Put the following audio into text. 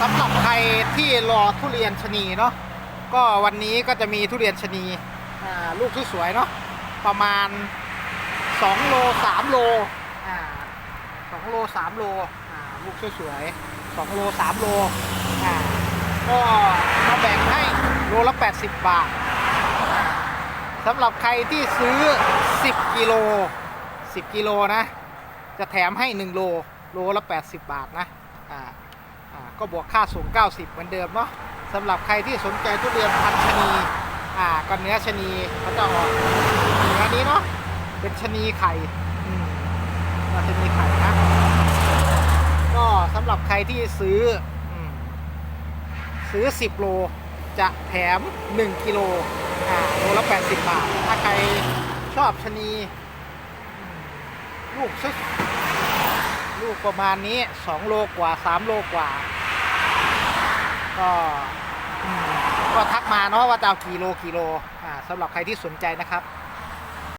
สำหรับใครที่รอทุเรียนชะนีเนาะก็วันนี้ก็จะมีทุเรียนชะนีลูกสวยๆเนาะประมาณ 2 โล 3 โลอ่า2โล 3 โลลูกสวยๆ2โล 3 โลก็มาแบ่งให้โลละ 80 บาทอ่าสำหรับใครที่ซื้อ 10 กิโล 10 กิโลนะ จะแถมให้ 1 โล โลละ 80 บาทนะอ่า ก็บวกค่าส่ง 90 เหมือนเดิมเนาะสำหรับใครที่สนใจทุเรียนพันชนีอ่าก็เนื้อชนีเขาจะออกเนื้อนี้เนาะเป็นชนีไข่อืมก็ชะนีไข่นะ ก็สำหรับใครที่ซื้อซื้อ 10 โล จะแถม 1 กิโลอ่าโลละ 80 บาท ถ้าใครชอบชนีลูกซึก ลูกประมาณนี้2โลกว่า3โลกว่า ก็ก็ทักมาเนาะว่าจะเอากี่โลกี่โลอ่าสำหรับใครที่สนใจนะครับ